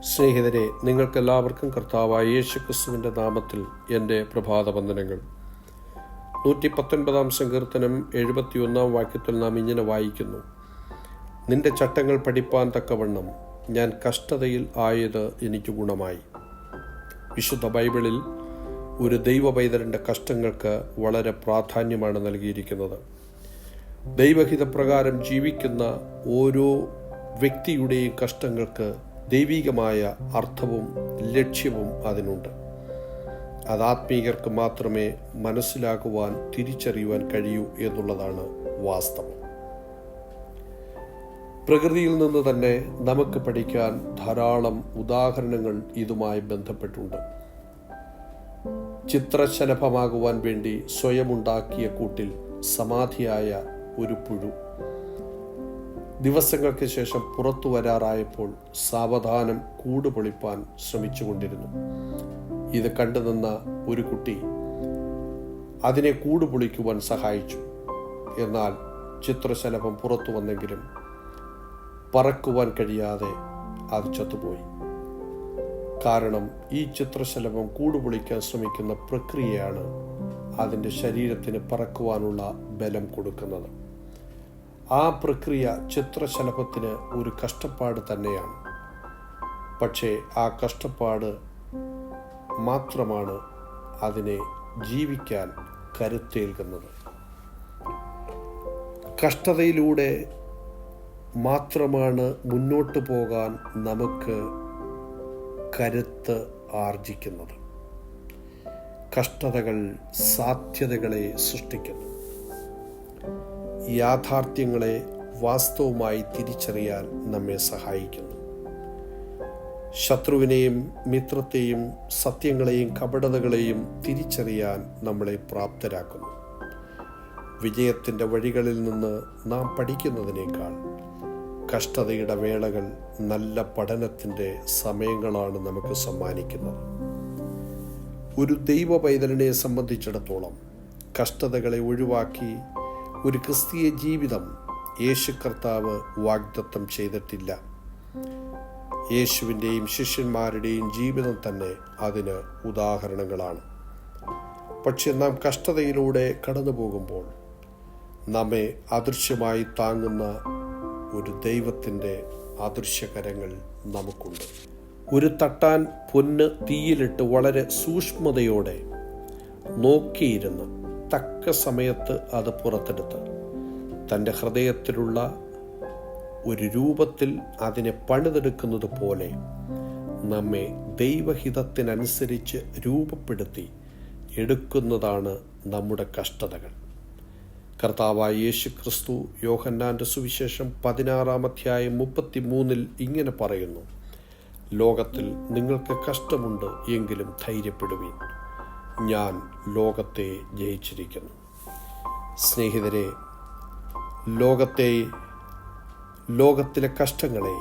സ്നേഹിതരെ നിങ്ങൾക്കെല്ലാവർക്കും കർത്താവായ യേശു ക്രിസ്തുവിന്റെ നാമത്തിൽ എന്റെ പ്രഭാത വന്ദനങ്ങൾ നൂറ്റി പത്തൊൻപതാം സങ്കീർത്തനം എഴുപത്തിയൊന്നാം വാക്യത്തിൽ നാം ഇങ്ങനെ വായിക്കുന്നു. നിന്റെ ചട്ടങ്ങൾ പഠിപ്പാൻ തക്കവണ്ണം ഞാൻ കഷ്ടതയിൽ ആയത് എനിക്ക് ഗുണമായി. വിശുദ്ധ ബൈബിളിൽ ഒരു ദൈവ പൈതലിന്റെ കഷ്ടങ്ങൾക്ക് വളരെ പ്രാധാന്യമാണ് നൽകിയിരിക്കുന്നത്. ദൈവഹിതപ്രകാരം ജീവിക്കുന്ന ഓരോ വ്യക്തിയുടെയും കഷ്ടങ്ങൾക്ക് ദൈവികമായ അർത്ഥവും ലക്ഷ്യവും അതിനുണ്ട്. അത് ആത്മീകർക്ക് മാത്രമേ മനസ്സിലാക്കുവാൻ തിരിച്ചറിയുവാൻ കഴിയൂ എന്നുള്ളതാണ് വാസ്തവം. പ്രകൃതിയിൽ നിന്ന് തന്നെ നമുക്ക് പഠിക്കാൻ ധാരാളം ഉദാഹരണങ്ങൾ ഇതുമായി ബന്ധപ്പെട്ടുണ്ട്. ചിത്രശലഭമാകുവാൻ വേണ്ടി സ്വയമുണ്ടാക്കിയ കൂട്ടിൽ സമാധിയായ ഒരു പുഴു. ദിവസങ്ങൾക്ക് ശേഷം പുറത്തു വരാറായപ്പോൾ സാവധാനം കൂട് പൊളിപ്പാൻ ശ്രമിച്ചുകൊണ്ടിരുന്നു. ഇത് കണ്ടുനിന്ന ഒരു കുട്ടി അതിനെ കൂട് പൊളിക്കുവാൻ സഹായിച്ചു. എന്നാൽ ചിത്രശലഭം പുറത്തു വന്നെങ്കിലും പറക്കുവാൻ കഴിയാതെ അത് ചത്തുപോയി. കാരണം ഈ ചിത്രശലഭം കൂട് പൊളിക്കാൻ ശ്രമിക്കുന്ന പ്രക്രിയയാണ് അതിന്റെ ശരീരത്തിന് പറക്കുവാനുള്ള ബലം കൊടുക്കുന്നത്. ആ പ്രക്രിയ ചിത്രശലഭത്തിന് ഒരു കഷ്ടപ്പാട് തന്നെയാണ്. പക്ഷേ ആ കഷ്ടപ്പാട് മാത്രമാണ് അതിനെ ജീവിക്കാൻ കരുത്തേൽക്കുന്നത്. കഷ്ടതയിലൂടെ മാത്രമാണ് മുന്നോട്ട് പോകാൻ നമുക്ക് കരുത്ത് ആർജിക്കുന്നത്. കഷ്ടതകൾ സാധ്യതകളെ സൃഷ്ടിക്കുന്നു. യാഥാർത്ഥ്യങ്ങളെ വാസ്തവമായി തിരിച്ചറിയാൻ നമ്മെ സഹായിക്കുന്നു. ശത്രുവിനെയും മിത്രത്തെയും സത്യങ്ങളെയും കപടതകളെയും തിരിച്ചറിയാൻ നമ്മളെ പ്രാപ്തരാക്കുന്നു. വിജയത്തിന്റെ വഴികളിൽ നിന്ന് നാം പഠിക്കുന്നതിനേക്കാൾ കഷ്ടതയുടെ വേളകൾ നല്ല പഠനത്തിന്റെ സമയങ്ങളാണ് നമുക്ക് സമ്മാനിക്കുന്നത്. ഒരു ദൈവ പൈതലിനെ സംബന്ധിച്ചിടത്തോളം കഷ്ടതകളെ ഒഴിവാക്കി ഒരു ക്രിസ്തീയ ജീവിതം യേശു കർത്താവ് വാഗ്ദത്തം ചെയ്തിട്ടില്ല. യേശുവിന്റെയും ശിഷ്യന്മാരുടെയും ജീവിതം തന്നെ അതിന് ഉദാഹരണങ്ങളാണ്. പക്ഷെ നാം കഷ്ടതയിലൂടെ കടന്നു പോകുമ്പോൾ നമ്മെ അദൃശ്യമായി താങ്ങുന്ന ഒരു ദൈവത്തിന്റെ അദൃശ്യകരങ്ങൾ നമുക്കുണ്ട്. ഒരു തട്ടാൻ പൊന്ന് തീയിലിട്ട് വളരെ സൂക്ഷ്മതയോടെ നോക്കിയിരുന്ന് തക്ക സമയത്ത് അത് പുറത്തെടുത്ത്. തന്റെ ഹൃദയത്തിലുള്ള ഒരു രൂപത്തിൽ അതിനെ പണിതെടുക്കുന്നത് പോലെ നമ്മെ ദൈവഹിതത്തിനനുസരിച്ച് രൂപപ്പെടുത്തി എടുക്കുന്നതാണ് നമ്മുടെ കഷ്ടതകൾ. കർത്താവായ യേശു ക്രിസ്തു യോഹന്നാന്റെ സുവിശേഷം പതിനാറാം അധ്യായം മുപ്പത്തി മൂന്നിൽ ഇങ്ങനെ പറയുന്നു ലോകത്തിൽ നിങ്ങൾക്ക് കഷ്ടമുണ്ട് എങ്കിലും ധൈര്യപ്പെടുവീൻ. ഞാൻ ലോകത്തെ ജയിച്ചിരിക്കുന്നു. സ്നേഹിതരെ ലോകത്തെ ലോകത്തിലെ കഷ്ടങ്ങളെ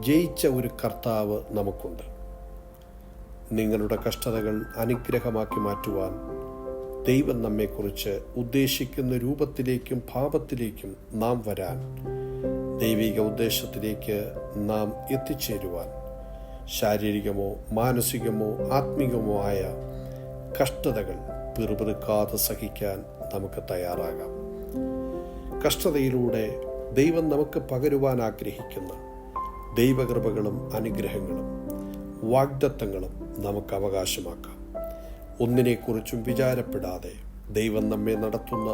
ജയിച്ച ഒരു കർത്താവ് നമുക്കുണ്ട്. നിങ്ങളുടെ കഷ്ടതകൾ അനുഗ്രഹമാക്കി മാറ്റുവാൻ ദൈവം നമ്മെക്കുറിച്ച് ഉദ്ദേശിക്കുന്ന രൂപത്തിലേക്കും ഭാവത്തിലേക്കും നാം വരാൻ ദൈവിക ഉദ്ദേശത്തിലേക്ക് നാം എത്തിച്ചേരുവാൻ ശാരീരികമോ മാനസികമോ ആത്മീകമോ ആയ കഷ്ടതകൾ പിറുപിറുക്കാതെ സഹിക്കാൻ നമുക്ക് തയ്യാറാകാം. കഷ്ടതയിലൂടെ ദൈവം നമുക്ക് പകരുവാൻ ആഗ്രഹിക്കുന്ന ദൈവകൃപകളും അനുഗ്രഹങ്ങളും വാഗ്ദത്തങ്ങളും നമുക്ക് അവകാശമാക്കാം. ഒന്നിനെക്കുറിച്ചും വിചാരപ്പെടാതെ ദൈവം നമ്മെ നടത്തുന്ന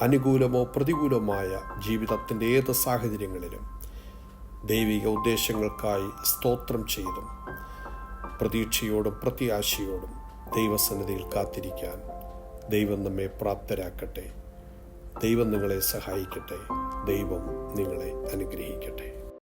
അനുകൂലമോ പ്രതികൂലമായ ജീവിതത്തിന്റെ ഏത് സാഹചര്യങ്ങളിലും ദൈവിക ഉദ്ദേശങ്ങൾക്കായി സ്തോത്രം ചെയ്തും പ്രതീക്ഷയോടും പ്രത്യാശയോടും ദൈവസന്നിധിയിൽ കാത്തിരിക്കാൻ ദൈവം നമ്മെ പ്രാപ്തരാക്കട്ടെ. ദൈവം നിങ്ങളെ സഹായിക്കട്ടെ. ദൈവം നിങ്ങളെ അനുഗ്രഹിക്കട്ടെ.